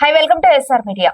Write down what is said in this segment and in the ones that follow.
Hi welcome to SR media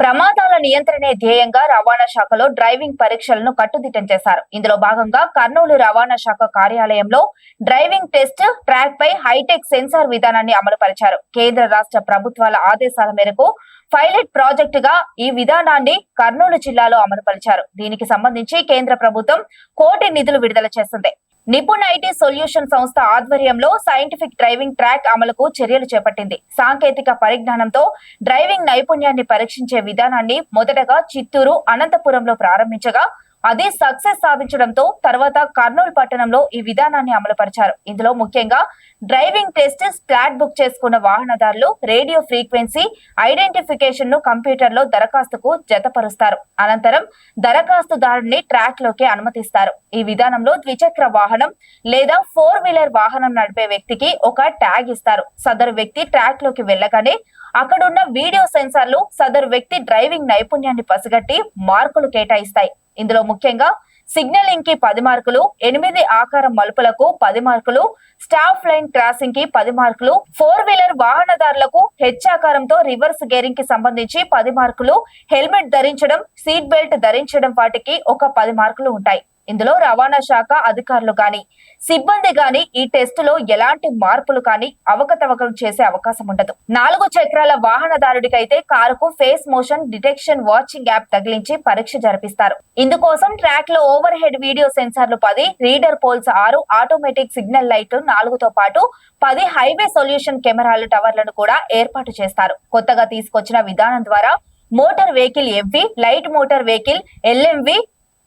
ప్రమాదాల నియంత్రణే ధ్యేయంగా రవాణా శాఖలో డ్రైవింగ్ పరీక్షలను కట్టుదిట్టం చేశారు. ఇందులో భాగంగా కర్నూలు రవాణా శాఖ కార్యాలయంలో డ్రైవింగ్ టెస్ట్ ట్రాక్ పై హైటెక్ సెన్సార్ విధానాన్ని అమలుపరిచారు. కేంద్ర రాష్ట్ర ప్రభుత్వాల ఆదేశాల మేరకు పైలట్ ప్రాజెక్టుగా ఈ విధానాన్ని కర్నూలు జిల్లాలో అమలుపరిచారు. దీనికి సంబంధించి కేంద్ర ప్రభుత్వం కోటి నిధులు విడుదల చేసింది. నిపుణ్ ఐటీ సొల్యూషన్ సంస్థ ఆధ్వర్యంలో సైంటిఫిక్ డ్రైవింగ్ ట్రాక్ అమలుకు చర్యలు చేపట్టింది. సాంకేతిక పరిజ్ఞానంతో డ్రైవింగ్ నైపుణ్యాన్ని పరీక్షించే విధానాన్ని మొదటగా చిత్తూరు అనంతపురంలో ప్రారంభించగా అది సక్సెస్ సాధించడంతో తర్వాత కర్నూలు పట్టణంలో ఈ విధానాన్ని అమలుపరిచారు. ఇందులో ముఖ్యంగా డ్రైవింగ్ టెస్ట్ ఫ్లాట్ బుక్ చేసుకున్న వాహనదారులు రేడియో ఫ్రీక్వెన్సీ ఐడెంటిఫికేషన్ను కంప్యూటర్లో దరఖాస్తుకు జతపరుస్తారు. అనంతరం దరఖాస్తుదారుని ట్రాక్లోకి అనుమతిస్తారు. ఈ విధానంలో ద్విచక్ర వాహనం లేదా ఫోర్ వీలర్ వాహనం నడిపే వ్యక్తికి ఒక ట్యాగ్ ఇస్తారు. సదరు వ్యక్తి ట్రాక్లోకి వెళ్ళగానే అక్కడున్న వీడియో సెన్సార్లు సదరు వ్యక్తి డ్రైవింగ్ నైపుణ్యాన్ని పసిగట్టి మార్కులు కేటాయిస్తాయి. ఇందులో ముఖ్యంగా సిగ్నలింగ్కి పది మార్కులు ఎనిమిది ఆకారం మలుపులకు పది మార్కులు స్టాఫ్ లైన్ క్రాసింగ్కి పది మార్కులు ఫోర్ వీలర్ వాహనదారులకు హెచ్ ఆకారంతో రివర్స్ గేరింగ్కి సంబంధించి పది మార్కులు హెల్మెట్ ధరించడం సీట్ బెల్ట్ ధరించడం వాటికి ఒక పది మార్కులు ఉంటాయి. ఇందులో రవాణా శాఖ అధికారులు కానీ సిబ్బంది కానీ ఈ టెస్ట్లో ఎలాంటి మార్పులు కానీ అవకతవకలు చేసే అవకాశం ఉండదు. నాలుగు చక్రాల వాహనదారుడికైతే కారుకు face motion detection watching app తగిలించి పరీక్ష జరిపిస్తారు. ఇందుకోసం ట్రాక్లో ఓవర్ హెడ్ వీడియో సెన్సార్లు పది రీడర్ పోల్స్ ఆరు ఆటోమేటిక్ సిగ్నల్ లైట్ నాలుగుతో పాటు పది హైవే సొల్యూషన్ కెమెరాలు టవర్లను కూడా ఏర్పాటు చేస్తారు. కొత్తగా తీసుకొచ్చిన విధానం ద్వారా motor vehicle MV light motor vehicle LMV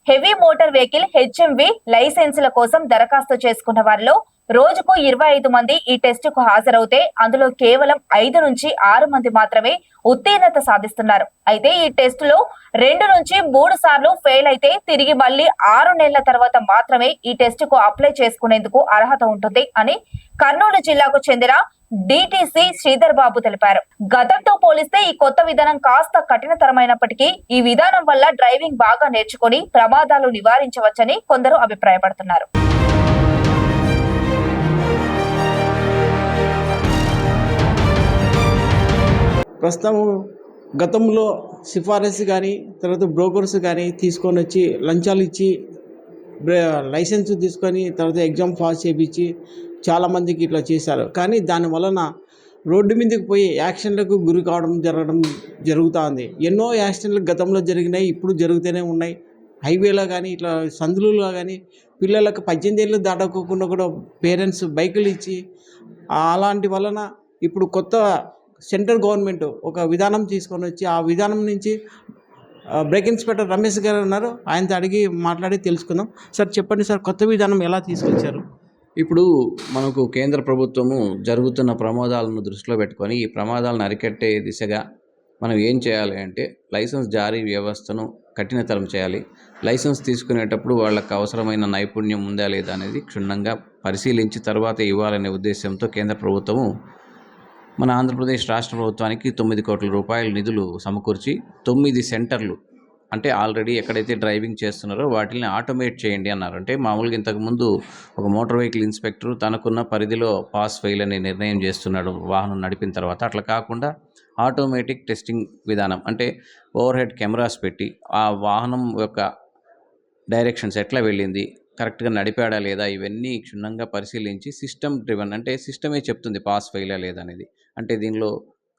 heavy motor vehicle HMV లైసెన్సుల కోసం దరఖాస్తు చేసుకున్న వారిలో రోజుకు ఇరవై ఐదు మంది ఈ టెస్ట్కు హాజరవుతే అందులో కేవలం ఐదు నుంచి ఆరు మంది మాత్రమే ఉత్తీర్ణత సాధిస్తున్నారు. అయితే ఈ టెస్ట్లో రెండు నుంచి మూడు సార్లు ఫెయిల్ అయితే తిరిగి మళ్ళీ ఆరు నెలల తర్వాత మాత్రమే ఈ టెస్ట్కు అప్లై చేసుకునేందుకు అర్హత ఉంటుంది అని కర్నూలు జిల్లాకు చెందిన డిటిసి శ్రీధర్ బాబు తెలిపారు. గతంతో పోలిస్తే ఈ కొత్త విధానం కాస్త కఠినతరమైనప్పటికీ ఈ విధానం వల్ల డ్రైవింగ్ బాగా నేర్చుకుని ప్రమాదాలు నివారించవచ్చని కొందరు అభిప్రాయపడుతున్నారు. ప్రస్తుతం గతంలో సిఫారసు కానీ తర్వాత బ్రోకర్స్ కానీ తీసుకొని వచ్చి లంచాలు ఇచ్చి లైసెన్స్ తీసుకొని తర్వాత ఎగ్జామ్ పాస్ చేయించి చాలామందికి ఇట్లా చేశారు. కానీ దాని వలన రోడ్డు మీదకి పోయి యాక్సిడెంట్లకు గురి కావడం జరగడం జరుగుతూ ఎన్నో యాక్సిడెంట్లు గతంలో జరిగినాయి ఇప్పుడు జరుగుతూనే ఉన్నాయి. హైవేలో కానీ ఇట్లా సందులలో కానీ పిల్లలకు పద్దెనిమిది ఏళ్ళు దాటకోకుండా కూడా పేరెంట్స్ బైకులు ఇచ్చి అలాంటి వలన ఇప్పుడు కొత్త సెంట్రల్ గవర్నమెంట్ ఒక విధానం తీసుకొని వచ్చి ఆ విధానం నుంచి బ్రేక్ ఇన్స్పెక్టర్ రమేష్ గారు ఉన్నారు. ఆయనతో అడిగి మాట్లాడి తెలుసుకుందాం. సార్ చెప్పండి సార్ కొత్త విధానం ఎలా తీసుకొచ్చారు? ఇప్పుడు మనకు కేంద్ర ప్రభుత్వము జరుగుతున్న ప్రమాదాలను దృష్టిలో పెట్టుకొని ఈ ప్రమాదాలను అరికట్టే దిశగా మనం ఏం చేయాలి అంటే లైసెన్స్ జారీ వ్యవస్థను కఠినతరం చేయాలి. లైసెన్స్ తీసుకునేటప్పుడు వాళ్ళకు అవసరమైన నైపుణ్యం ఉందా లేదా అనేది క్షుణ్ణంగా పరిశీలించి తర్వాత ఇవ్వాలనే ఉద్దేశంతో కేంద్ర ప్రభుత్వము మన ఆంధ్రప్రదేశ్ రాష్ట్ర ప్రభుత్వానికి తొమ్మిది కోట్ల రూపాయల నిధులు సమకూర్చి తొమ్మిది సెంటర్లు అంటే ఆల్రెడీ ఎక్కడైతే డ్రైవింగ్ చేస్తున్నారో వాటిని ఆటోమేట్ చేయండి అన్నారు. అంటే మామూలుగా ఇంతకుముందు ఒక మోటార్ వెహికల్ ఇన్స్పెక్టర్ తనకున్న పరిధిలో పాస్ ఫెయిల్ అని నిర్ణయం చేస్తున్నాడు వాహనం నడిపిన తర్వాత. అట్లా కాకుండా ఆటోమేటిక్ టెస్టింగ్ విధానం అంటే ఓవర్ హెడ్ కెమెరాస్ పెట్టి ఆ వాహనం యొక్క డైరెక్షన్స్ ఎట్లా వెళ్ళింది కరెక్ట్గా నడిపాడా లేదా ఇవన్నీ క్షుణ్ణంగా పరిశీలించి సిస్టమ్ డ్రివన్ అంటే సిస్టమే చెప్తుంది పాస్ ఫెయిలా లేదా అనేది. అంటే దీనిలో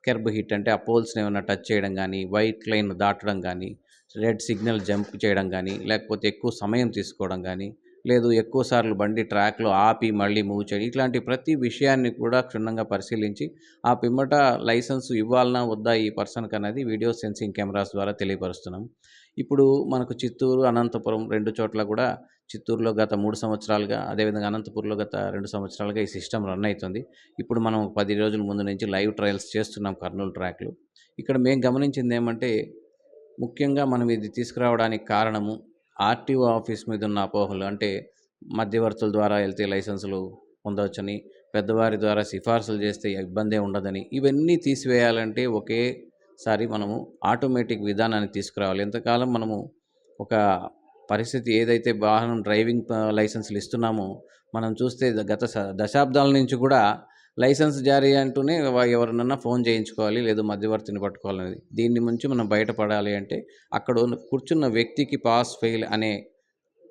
కెర్బ్ హిట్ అంటే ఆ పోల్స్ని ఏమైనా టచ్ చేయడం కానీ వైట్ లైన్ దాటడం కానీ రెడ్ సిగ్నల్ జంప్ చేయడం కానీ లేకపోతే ఎక్కువ సమయం తీసుకోవడం కానీ లేదు ఎక్కువ సార్లు బండి ట్రాక్లో ఆపి మళ్ళీ మూవ్ చేయడం ఇట్లాంటి ప్రతి విషయాన్ని కూడా క్షుణ్ణంగా పరిశీలించి ఆ పిమ్మట లైసెన్స్ ఇవ్వాలనా వద్దా ఈ పర్సన్కి అనేది వీడియో సెన్సింగ్ కెమెరాస్ ద్వారా తెలియపరుస్తున్నాం. ఇప్పుడు మనకు చిత్తూరు అనంతపురం రెండు చోట్ల కూడా చిత్తూరులో గత మూడు సంవత్సరాలుగా అదేవిధంగా అనంతపురంలో గత రెండు సంవత్సరాలుగా ఈ సిస్టమ్ రన్ అవుతుంది ఇప్పుడు మనం పది రోజుల ముందు నుంచి లైవ్ ట్రయల్స్ చేస్తున్నాం కర్నూలు ట్రాక్లు. ఇక్కడ మేము గమనించింది ఏమంటే ముఖ్యంగా మనం ఇది తీసుకురావడానికి కారణము ఆర్టీఓ ఆఫీస్ మీద ఉన్న అపోహలు. అంటే మధ్యవర్తుల ద్వారా వెళ్తే లైసెన్సులు పొందవచ్చని పెద్దవారి ద్వారా సిఫార్సులు చేస్తే ఇబ్బందే ఉండదని ఇవన్నీ తీసివేయాలంటే ఒకేసారి మనము ఆటోమేటిక్ విధానాన్ని తీసుకురావాలి. ఎంతకాలం మనము ఒక పరిస్థితి ఏదైతే వాహనం డ్రైవింగ్ లైసెన్సులు ఇస్తున్నామో మనం చూస్తే గత దశాబ్దాల నుంచి కూడా లైసెన్స్ జారీ అంటూనే వా- ఎవరినన్నా ఫోన్ చేయించుకోవాలి లేదు మధ్యవర్తిని పట్టుకోవాలనేది. దీన్ని నుంచి మనం బయటపడాలి అంటే అక్కడ ఉన్న కూర్చున్న వ్యక్తికి పాస్ ఫెయిల్ అనే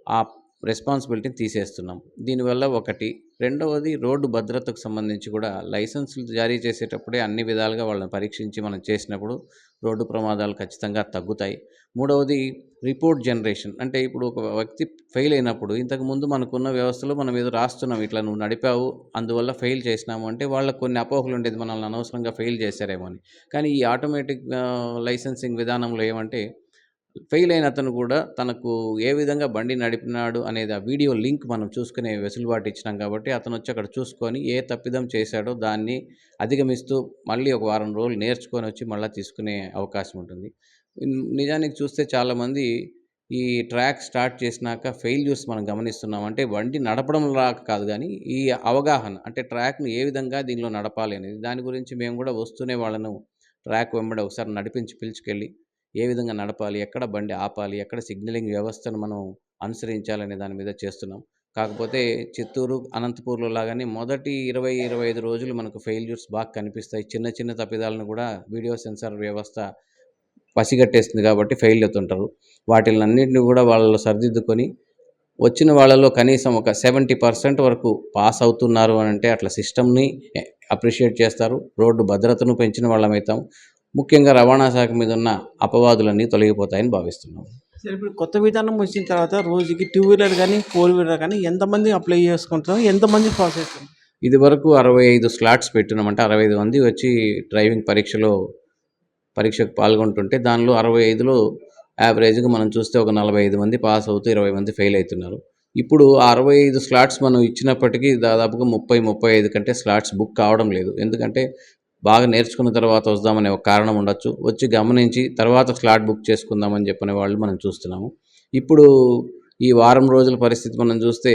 ఆ రెస్పాన్సిబిలిటీని తీసేస్తున్నాం. దీనివల్ల ఒకటి. రెండవది రోడ్డు భద్రతకు సంబంధించి కూడా లైసెన్సులు జారీ చేసేటప్పుడే అన్ని విధాలుగా వాళ్ళని పరీక్షించి మనం చేసినప్పుడు రోడ్డు ప్రమాదాలు ఖచ్చితంగా తగ్గుతాయి. మూడవది రిపోర్ట్ జనరేషన్. అంటే ఇప్పుడు ఒక వ్యక్తి ఫెయిల్ అయినప్పుడు ఇంతకు ముందు మనకున్న వ్యవస్థలో మనం ఏదో రాస్తున్నాం ఇట్లా నువ్వు నడిపావు అందువల్ల ఫెయిల్ చేసినాము అంటే వాళ్ళకు కొన్ని అపోహలు ఉండేది మనల్ని అనవసరంగా ఫెయిల్ చేశారేమో అని. కానీ ఈ ఆటోమేటిక్ లైసెన్సింగ్ విధానంలో ఏమంటే ఫెయిల్ అయిన అతను కూడా తనకు ఏ విధంగా బండి నడిపినాడు అనేది ఆ వీడియో లింక్ మనం చూసుకునే వెసులుబాటు ఇచ్చినాం కాబట్టి అతను వచ్చి అక్కడ చూసుకొని ఏ తప్పిదం చేశాడో దాన్ని అధిగమిస్తూ మళ్ళీ ఒక వారం రోజులు నేర్చుకొని వచ్చి మళ్ళీ తీసుకునే అవకాశం ఉంటుంది. నిజానికి చూస్తే చాలామంది ఈ ట్రాక్ స్టార్ట్ చేసినాక ఫెయిల్యూర్స్ మనం గమనిస్తున్నాం. అంటే బండి నడపడం రాక కాదు కానీ ఈ అవగాహన అంటే ట్రాక్ను ఏ విధంగా దీనిలో నడపాలి అనేది దాని గురించి మేము కూడా వస్తూనే వాళ్ళను ట్రాక్ వెంబడి ఒకసారి నడిపించి పిలుచుకెళ్ళి ఏ విధంగా నడపాలి ఎక్కడ బండి ఆపాలి ఎక్కడ సిగ్నలింగ్ వ్యవస్థను మనం అనుసరించాలనే దాని మీద చేస్తున్నాం. కాకపోతే చిత్తూరు అనంతపూర్లో లాగానే మొదటి ఇరవై ఇరవై ఐదు రోజులు మనకు ఫెయిల్యూర్స్ బాగా కనిపిస్తాయి. చిన్న చిన్న తప్పిదాలను కూడా వీడియో సెన్సార్ వ్యవస్థ పసిగట్టేస్తుంది కాబట్టి ఫెయిల్ అవుతుంటారు. వాటిలన్నింటినీ కూడా వాళ్ళు సరిదిద్దుకొని వచ్చిన వాళ్ళలో కనీసం ఒక సెవెంటీ పర్సెంట్ వరకు పాస్ అవుతున్నారు అని అంటే అట్లా సిస్టమ్ని అప్రిషియేట్ చేస్తారు. రోడ్డు భద్రతను పెంచిన వాళ్ళమవుతాం ముఖ్యంగా రవాణా శాఖ మీద ఉన్న అపవాదులన్నీ తొలగిపోతాయని భావిస్తున్నాం. సరే ఇప్పుడు కొత్త విధానం వచ్చిన తర్వాత రోజుకి టూ వీలర్ కానీ ఫోర్ వీలర్ కానీ ఎంతమంది అప్లై చేసుకుంటారు ఎంతమంది పాస్ అవుతారు ఇది వరకు అరవై ఐదు స్లాట్స్ పెట్టినామంటే అరవై ఐదు మంది వచ్చి డ్రైవింగ్ పరీక్షలో పరీక్షకు పాల్గొంటుంటే దానిలో అరవై ఐదులో యావరేజ్గా మనం చూస్తే ఒక నలభై ఐదు మంది పాస్ అవుతూ ఇరవై మంది ఫెయిల్ అవుతున్నారు. ఇప్పుడు ఆ అరవై ఐదు స్లాట్స్ మనం ఇచ్చినప్పటికీ దాదాపుగా ముప్పై ముప్పై ఐదు కంటే స్లాట్స్ బుక్ కావడం లేదు. ఎందుకంటే బాగా నేర్చుకున్న తర్వాత వద్దామనే ఒక కారణం ఉండొచ్చు. వచ్చి గమనించి తర్వాత స్లాట్ బుక్ చేసుకుందామని చెప్పిన వాళ్ళు మనం చూస్తున్నాము. ఇప్పుడు ఈ వారం రోజుల పరిస్థితి మనం చూస్తే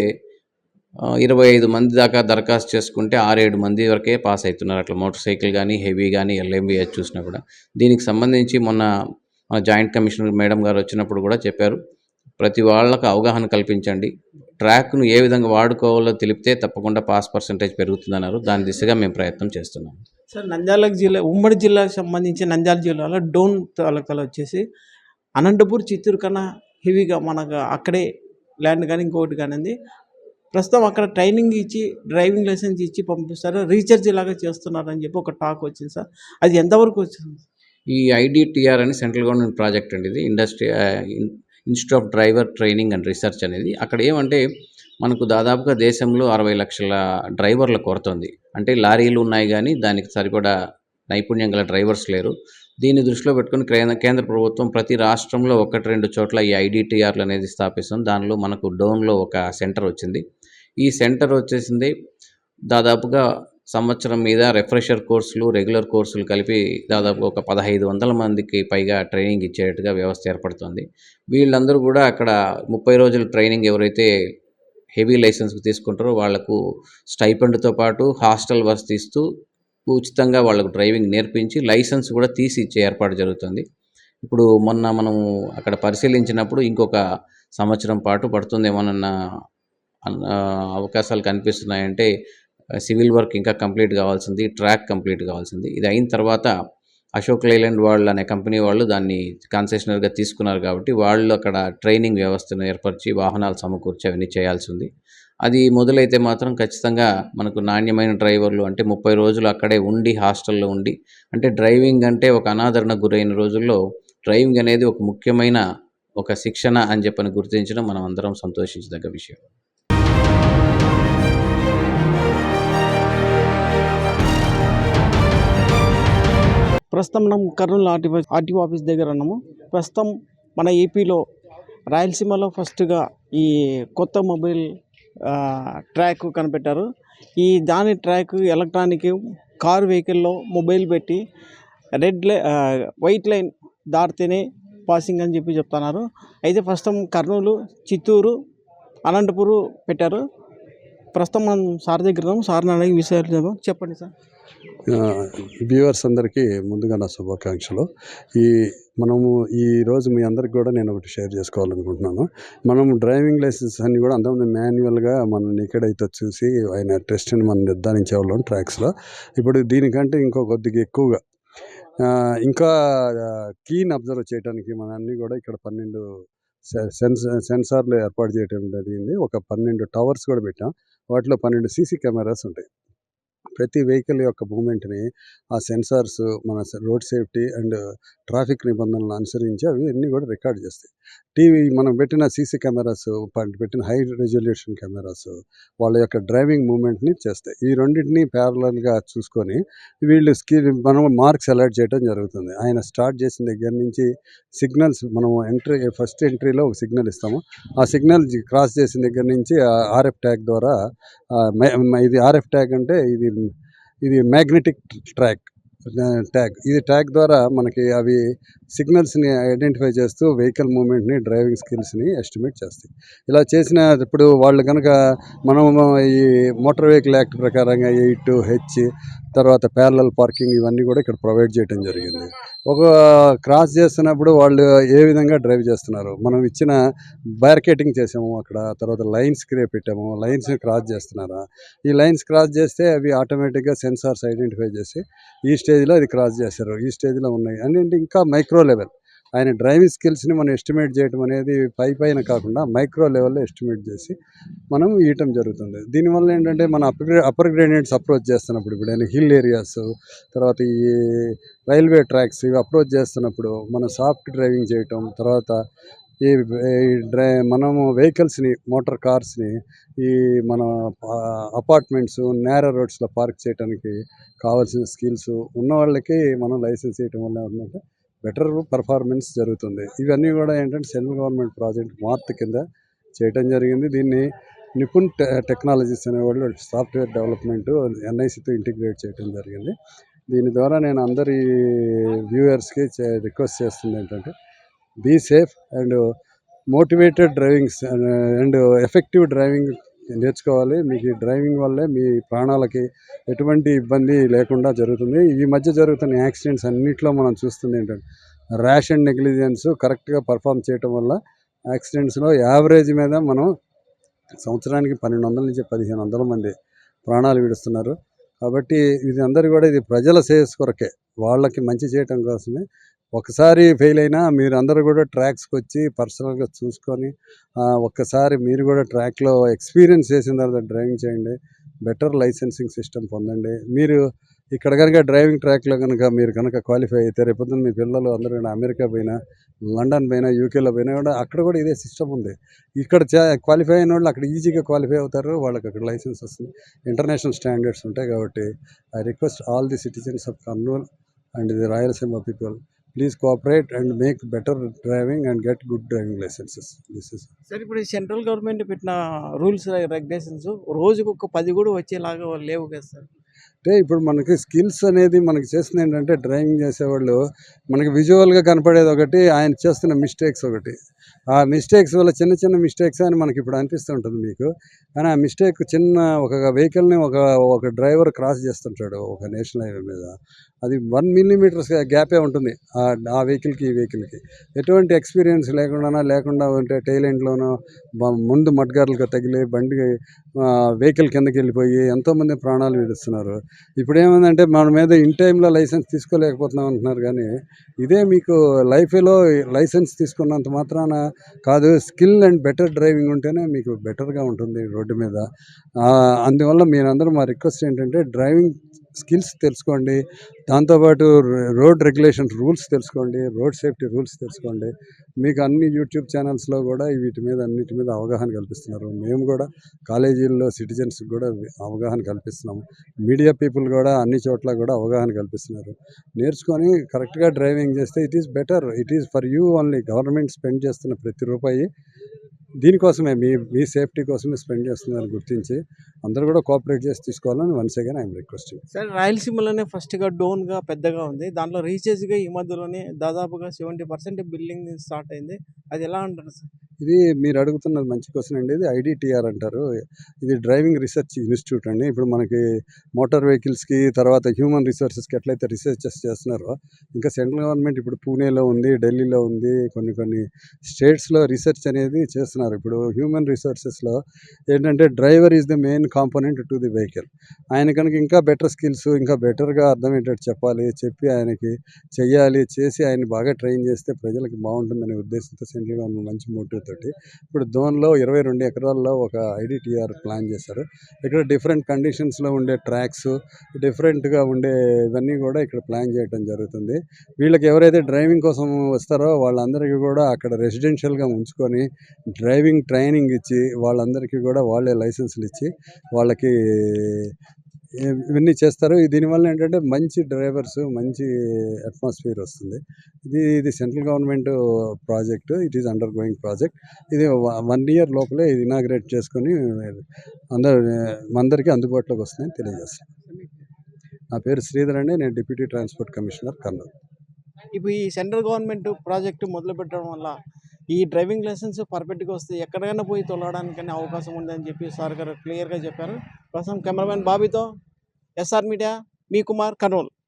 ఇరవై ఐదు మంది దాకా దరఖాస్తు చేసుకుంటే ఆరేడు మంది వరకే పాస్ అవుతున్నారు. అట్లా మోటార్ సైకిల్ కానీ హెవీ కానీ ఎల్ఎంబి అది చూసినా కూడా. దీనికి సంబంధించి మొన్న మన జాయింట్ కమిషనర్ మేడం గారు వచ్చినప్పుడు కూడా చెప్పారు. ప్రతి వాళ్ళకు అవగాహన కల్పించండి. ట్రాక్ను ఏ విధంగా వాడుకోవాలో తెలిపితే తప్పకుండా పాస్ పర్సంటేజ్ పెరుగుతుందన్నారు. దాని దిశగా మేము ప్రయత్నం చేస్తున్నాం సార్ నంద్యాల జిల్లా ఉమ్మడి జిల్లాకు సంబంధించి నంద్యాల జిల్లాలో డోన్ తాలూకాలో వచ్చేసి అనంతపూర్ చిత్తూరు కన్నా హెవీగా మనకు అక్కడే ల్యాండ్ కానీ ఇంకొకటి కానీ ఉంది ప్రస్తుతం అక్కడ ట్రైనింగ్ ఇచ్చి డ్రైవింగ్ లైసెన్స్ ఇచ్చి పంపిస్తారు. రీఛార్జ్ ఇలాగా చేస్తున్నారు అని చెప్పి ఒక టాక్ వచ్చింది సార్. అది ఎంతవరకు వచ్చింది? ఈ ఐడిటిఆర్ అని సెంట్రల్ గవర్నమెంట్ ప్రాజెక్ట్ అండి ఇది. Industry institute of driver training and research అనేది. అక్కడ ఏమంటే మనకు దాదాపుగా దేశంలో అరవై లక్షల డ్రైవర్ల కొరత ఉంది. అంటే లారీలు ఉన్నాయి కానీ దానికి సరిపడా నైపుణ్యం గల డ్రైవర్స్ లేరు. దీన్ని దృష్టిలో పెట్టుకుని కేంద్ర కేంద్ర ప్రభుత్వం ప్రతి రాష్ట్రంలో ఒకటి రెండు చోట్ల ఈ ఐడిటిఆర్లు అనేది స్థాపిస్తుంది దానిలో మనకు డోన్లో ఒక సెంటర్ వచ్చింది. ఈ సెంటర్ వచ్చేసింది దాదాపుగా సంవత్సరం మీద రిఫ్రెషర్ కోర్సులు రెగ్యులర్ కోర్సులు కలిపి దాదాపు ఒక పదహైదు వందల మందికి పైగా ట్రైనింగ్ ఇచ్చేట్టుగా వ్యవస్థ ఏర్పడుతుంది. వీళ్ళందరూ కూడా అక్కడ ముప్పై రోజుల ట్రైనింగ్ ఎవరైతే హెవీ లైసెన్స్కి తీసుకుంటారో వాళ్ళకు స్టైపెండ్తో పాటు హాస్టల్ వసతి ఇస్తూ ఉచితంగా వాళ్ళకు డ్రైవింగ్ నేర్పించి లైసెన్స్ కూడా తీసి ఇచ్చే ఏర్పాటు జరుగుతుంది. ఇప్పుడు మొన్న మనం అక్కడ పరిశీలించినప్పుడు ఇంకొక సంవత్సరం పాటు పడుతుందేమోనన్న అవకాశాలు కనిపిస్తున్నాయంటే సివిల్ వర్క్ ఇంకా కంప్లీట్ కావాల్సింది ట్రాక్ కంప్లీట్ కావాల్సింది. ఇది అయిన తర్వాత అశోక్ లైలాండ్ వాళ్ళు అనే కంపెనీ వాళ్ళు దాన్ని కన్సెషనర్గా తీసుకున్నారు కాబట్టి వాళ్ళు అక్కడ ట్రైనింగ్ వ్యవస్థను ఏర్పరిచి వాహనాలు సమకూర్చి అవన్నీ చేయాల్సి ఉంది. అది మొదలైతే మాత్రం ఖచ్చితంగా మనకు నాణ్యమైన డ్రైవర్లు అంటే ముప్పై రోజులు అక్కడే ఉండి హాస్టల్లో ఉండి అంటే డ్రైవింగ్ అంటే ఒక అనాదరణ గురైన రోజుల్లో డ్రైవింగ్ అనేది ఒక ముఖ్యమైన ఒక శిక్షణ అని చెప్పని గుర్తించడం మనం అందరం సంతోషించదగ్గ విషయం. ప్రస్తుతం మనం కర్నూలు ఆర్టీ ఆర్టీఓ ఆఫీస్ దగ్గర ఉన్నాము. ప్రస్తుతం మన ఏపీలో రాయలసీమలో ఫస్ట్గా ఈ కొత్త మొబైల్ ట్రాక్ కనిపెట్టారు. ఈ దాని ట్రాక్ ఎలక్ట్రానిక్ కార్ వెహికల్లో మొబైల్ పెట్టి రెడ్ లై వైట్ లైన్ దాటితేనే పాసింగ్ అని చెప్పి చెప్తున్నారు. అయితే ప్రస్తుతం కర్నూలు చిత్తూరు అనంతపూరు పెట్టారు. ప్రస్తుతం మనం సార్ దగ్గర ఉన్నాం సార్ని అడిగి విషయాలు చెప్పండి సార్. వ్యూవర్స్ అందరికీ ముందుగా నా శుభాకాంక్షలు. ఈ మనము ఈ రోజు మీ అందరికి కూడా నేను ఒకటి షేర్ చేసుకోవాలనుకుంటున్నాను. మనం డ్రైవింగ్ లైసెన్స్ అన్ని కూడా అంతకుముందు మాన్యువల్గా మనం ఎక్కడైతే చూసి ఆయన టెస్ట్ని మనం నిర్ధారించేవాళ్ళం ట్రాక్స్లో. ఇప్పుడు దీనికంటే ఇంకో కొద్దిగా ఎక్కువగా ఇంకా కీన్ అబ్జర్వ్ చేయడానికి మన అన్నీ కూడా ఇక్కడ పన్నెండు సె- సెన్సార్లు ఏర్పాటు చేయడం జరిగింది. ఒక పన్నెండు టవర్స్ కూడా పెట్టాం. వాటిలో పన్నెండు సీసీ కెమెరాస్ ఉంటాయి. ప్రతి వెహికల్ యొక్క మూమెంట్ని ఆ సెన్సార్స్ మన రోడ్ సేఫ్టీ అండ్ ట్రాఫిక్ నిబంధనలను అనుసరించి అవి అన్నీ కూడా రికార్డ్ చేస్తాయి. టీవీ మనం పెట్టిన సీసీ కెమెరాస్ పెట్టిన హై రెజల్యూషన్ కెమెరాస్ వాళ్ళ యొక్క డ్రైవింగ్ మూమెంట్ని చేస్తాయి. ఈ రెండింటిని ప్యారలల్గా చూసుకొని వీళ్ళు స్కిల్ మనం మార్క్స్ అలర్ట్ చేయడం జరుగుతుంది. ఆయన స్టార్ట్ చేసిన దగ్గర నుంచి సిగ్నల్స్ మనం ఎంట్రీ ఫస్ట్ ఎంట్రీలో ఒక సిగ్నల్ ఇస్తాము. ఆ సిగ్నల్ క్రాస్ చేసిన దగ్గర నుంచి ఆర్ఎఫ్ ట్యాగ్ ద్వారా ఇది ఆర్ఎఫ్ ట్యాగ్ అంటే ఇది ఇది మ్యాగ్నెటిక్ ట్రాక్ ట్యాగ్. ఇది ట్యాగ్ ద్వారా మనకి అవి సిగ్నల్స్ని ఐడెంటిఫై చేస్తూ వెహికల్ మూమెంట్ని డ్రైవింగ్ స్కిల్స్ని ఎస్టిమేట్ చేస్తాయి. ఇలా చేసిన ఇప్పుడు వాళ్ళు కనుక మనం ఈ మోటార్ వెహికల్ యాక్ట్ ప్రకారంగా ఎయిట్ హెచ్ తర్వాత ప్యారలల్ పార్కింగ్ ఇవన్నీ కూడా ఇక్కడ ప్రొవైడ్ చేయడం జరిగింది. ఒక క్రాస్ చేస్తున్నప్పుడు వాళ్ళు ఏ విధంగా డ్రైవ్ చేస్తున్నారు? మనం ఇచ్చిన బ్యారికేటింగ్ చేసాము అక్కడ తర్వాత లైన్స్ క్రియ పెట్టాము లైన్స్ క్రాస్ చేస్తున్నారా? ఈ లైన్స్ క్రాస్ చేస్తే అవి ఆటోమేటిక్గా సెన్సార్స్ ఐడెంటిఫై చేసి ఈ స్టేజ్లో అది క్రాస్ చేశారు ఈ స్టేజ్లో ఉన్నాయి అంటే ఇంకా మైక్రో లెవెల్ ఆయన డ్రైవింగ్ స్కిల్స్ని మనం ఎస్టిమేట్ చేయడం అనేది పై పైన కాకుండా మైక్రో లెవెల్లో ఎస్టిమేట్ చేసి మనం ఇవ్వటం జరుగుతుంది. దీనివల్ల ఏంటంటే మన అప్గ్రే అప్పర్ గ్రేడియంట్స్ అప్రోచ్ చేస్తున్నప్పుడు ఇప్పుడు ఆయన హిల్ ఏరియాస్ తర్వాత ఈ రైల్వే ట్రాక్స్ ఇవి అప్రోచ్ చేస్తున్నప్పుడు మనం సాఫ్ట్ డ్రైవింగ్ చేయటం తర్వాత ఈ డ్రై మనము వెహికల్స్ని మోటార్ కార్స్ని ఈ మన అపార్ట్మెంట్స్ నేరో రోడ్స్లో పార్క్ చేయడానికి కావాల్సిన స్కిల్స్ ఉన్న వాళ్ళకి మనం లైసెన్స్ ఇవ్వటం వల్ల ఏంటంటే బెటర్ పర్ఫార్మెన్స్ జరుగుతుంది. ఇవన్నీ కూడా ఏంటంటే సెంట్రల్ గవర్నమెంట్ ప్రాజెక్ట్ మార్త్ కింద చేయటం జరిగింది. దీన్ని నిపుణ్ టె టెక్నాలజీస్ అనేవాళ్ళు సాఫ్ట్వేర్ డెవలప్మెంట్ ఎన్ఐసితో ఇంటిగ్రేట్ చేయడం జరిగింది. దీని ద్వారా నేను అందరి వ్యూవర్స్కి రిక్వెస్ట్ చేస్తుంది ఏంటంటే be safe and motivated drivings and effective driving నేర్చుకోవాలి. మీకు డ్రైవింగ్ వల్లే మీ ప్రాణాలకి ఎటువంటి ఇబ్బంది లేకుండా జరుగుతుంది. ఈ మధ్య జరుగుతున్న యాక్సిడెంట్స్ అన్నింటిలో మనం చూస్తుంది ఏంటంటే ర్యాష్ అండ్ నెగ్లిజెన్స్ కరెక్ట్గా పర్ఫామ్ చేయటం వల్ల యాక్సిడెంట్స్లో యావరేజ్ మీద మనం సంవత్సరానికి పన్నెండు వందల నుంచి పదిహేను వందల మంది ప్రాణాలు విడుస్తున్నారు. కాబట్టి ఇది అందరూ కూడా ఇది ప్రజల శ్రేయస్ కొరకే. వాళ్ళకి మంచి చేయటం కోసమే ఒకసారి ఫెయిల్ అయినా మీరు అందరూ కూడా ట్రాక్స్కి వచ్చి పర్సనల్గా చూసుకొని ఒక్కసారి మీరు కూడా ట్రాక్లో ఎక్స్పీరియన్స్ చేసిన తర్వాత డ్రైవింగ్ చేయండి. బెటర్ లైసెన్సింగ్ సిస్టమ్ పొందండి. మీరు ఇక్కడ కనుక డ్రైవింగ్ ట్రాక్లో కనుక మీరు కనుక క్వాలిఫై అయితే రేపొద్దున మీ పిల్లలు అందరూ కూడా అమెరికా పోయినా లండన్ పోయినా యూకేలో పోయినా కూడా అక్కడ కూడా ఇదే సిస్టమ్ ఉంది. ఇక్కడ క్వాలిఫై అయిన వాళ్ళు అక్కడ ఈజీగా క్వాలిఫై అవుతారు. వాళ్ళకి అక్కడ లైసెన్స్ వస్తుంది. ఇంటర్నేషనల్ స్టాండర్డ్స్ ఉంటాయి కాబట్టి I request all the citizens of Kurnool and the Rayalaseema people please cooperate and make better driving and get good driving licences this is sir ఇప్పుడు సెంట్రల్ గవర్నమెంట్ పెట్టిన rules regulations రోజుకు ఒక పది కూడా వచ్చేలాగా లేవు కదా సార్? అంటే ఇప్పుడు మనకి స్కిల్స్ అనేది మనకి చేస్తుంది ఏంటంటే డ్రైవింగ్ చేసేవాళ్ళు మనకి విజువల్గా కనపడేది ఒకటి ఆయన చేస్తున్న మిస్టేక్స్ ఒకటి. ఆ మిస్టేక్స్ వల్ల చిన్న చిన్న మిస్టేక్స్ అని మనకి ఇప్పుడు అనిపిస్తూ ఉంటుంది మీకు. కానీ ఆ మిస్టేక్ చిన్న ఒక వెహికల్ని ఒక ఒక డ్రైవర్ క్రాస్ చేస్తుంటాడు ఒక నేషనల్ హైవే మీద. అది వన్ మిల్లీమీటర్స్ గ్యాపే ఉంటుంది ఆ ఆ వెహికల్కి ఈ వెహికల్కి. ఎటువంటి ఎక్స్పీరియన్స్ లేకుండా లేకుండా ఉంటే టైల్ ఎండ్లోనో ముందు మడ్గార్లకు తగిలి బండి వెహికల్ కిందకి వెళ్ళిపోయి ఎంతోమంది ప్రాణాలు విడుస్తున్నారు. ఇప్పుడు ఏమైందంటే మన మీద ఇన్ టైంలో లైసెన్స్ తీసుకోలేకపోతున్నాం అంటున్నారు కానీ ఇదే మీకు లైఫ్లో లైసెన్స్ తీసుకున్నంత మాత్రాన కాదు స్కిల్ అండ్ బెటర్ డ్రైవింగ్ ఉంటేనే మీకు బెటర్గా ఉంటుంది రోడ్డు మీద. అందువల్ల మీరందరూ మా రిక్వెస్ట్ ఏంటంటే డ్రైవింగ్ స్కిల్స్ తెలుసుకోండి. దాంతోపాటు రోడ్ రెగ్యులేషన్ రూల్స్ తెలుసుకోండి. రోడ్ సేఫ్టీ రూల్స్ తెలుసుకోండి. మీకు అన్ని యూట్యూబ్ ఛానల్స్లో కూడా వీటి మీద అన్నిటి మీద అవగాహన కల్పిస్తున్నారు. మేము కూడా కాలేజీల్లో సిటిజన్స్ కూడా అవగాహన కల్పిస్తున్నాము. మీడియా పీపుల్ కూడా అన్ని చోట్ల కూడా అవగాహన కల్పిస్తున్నారు. నేర్చుకొని కరెక్ట్గా డ్రైవింగ్ చేస్తే it is better. It is for you only. Government spend చేస్తున్న ప్రతి రూపాయి దీనికోసమే మీ మీ సేఫ్టీ కోసమే స్పెండ్ చేస్తున్నారని గుర్తించి. అందరూ కూడా కోఆపరేట్ చేసి తీసుకోవాలని once again I'm requesting. Sir రాయలసీమలోనే ఫస్ట్గా డోన్గా పెద్దగా ఉంది. దాంట్లో రీఛార్జ్గా ఈ మధ్యలోనే దాదాపుగా సెవెంటీ పర్సెంట్ బిల్డింగ్ స్టార్ట్ అయింది. అది ఎలా అంటారు సార్? ఇది మీరు అడుగుతున్నది మంచి క్వశ్చన్ అండి. ఇది ఐడిటిఆర్ అంటారు. ఇది డ్రైవింగ్ రీసెర్చ్ ఇన్స్టిట్యూట్ అండి. ఇప్పుడు మనకి మోటార్ వెహికల్స్కి తర్వాత హ్యూమన్ రిసోర్సెస్కి ఎట్లయితే రీసెర్చెస్ చేస్తున్నారో ఇంకా సెంట్రల్ గవర్నమెంట్ ఇప్పుడు పూణేలో ఉంది ఢిల్లీలో ఉంది. కొన్ని కొన్ని స్టేట్స్లో రీసెర్చ్ అనేది చేస్తున్నారు ఇప్పుడు హ్యూమన్ రిసోర్సెస్లో ఏంటంటే driver is the main component to the vehicle ఆయన కనుక ఇంకా బెటర్ స్కిల్స్ ఇంకా బెటర్గా అర్థమయ్యేటట్టు చెప్పాలి చెప్పి ఆయనకి చెయ్యాలి చేసి ఆయన బాగా ట్రైన్ చేస్తే ప్రజలకు బాగుంటుందనే ఉద్దేశంతో సెంట్రల్ గవర్నమెంట్ మంచి మోటివ్ తోటి ఇప్పుడు దోన్లో ఇరవై రెండు ఎకరాల్లో ఒక ఐడిటిఆర్ ప్లాన్ చేశారు. ఇక్కడ డిఫరెంట్ కండిషన్స్లో ఉండే ట్రాక్స్ డిఫరెంట్గా ఉండే ఇవన్నీ కూడా ఇక్కడ ప్లాన్ చేయడం జరుగుతుంది. వీళ్ళకి ఎవరైతే డ్రైవింగ్ కోసం వస్తారో వాళ్ళందరికీ కూడా అక్కడ రెసిడెన్షియల్గా ఉంచుకొని డ్రైవింగ్ ట్రైనింగ్ ఇచ్చి వాళ్ళందరికీ కూడా వాళ్ళే లైసెన్సులు ఇచ్చి వాళ్ళకి ఇవన్నీ చేస్తారు. దీనివల్ల ఏంటంటే మంచి డ్రైవర్స్ మంచి అట్మాస్ఫియర్ వస్తుంది. ఇది ఇది central government project it is undergoing project. ఇది వన్ ఇయర్ లోపలే ఇది ఇనాగ్రేట్ చేసుకొని అందరు అందరికీ అందుబాటులోకి వస్తుందని తెలియజేస్తాను నా పేరు శ్రీధర్ అండి. నేను డిప్యూటీ ట్రాన్స్పోర్ట్ కమిషనర్ కర్నూలు. ఇప్పుడు ఈ సెంట్రల్ గవర్నమెంట్ ప్రాజెక్టు మొదలు పెట్టడం వల్ల ఈ డ్రైవింగ్ లైసెన్స్ పర్ఫెక్ట్గా వస్తే ఎక్కడికైనా పోయి తొలగడానికనే అవకాశం ఉందని చెప్పి సార్ గారు క్లియర్గా చెప్పారు. ప్రస్తుతం కెమెరామెన్ బాబీతో ఎస్ఆర్ మీడియా మీ కుమార్ కర్నూలు.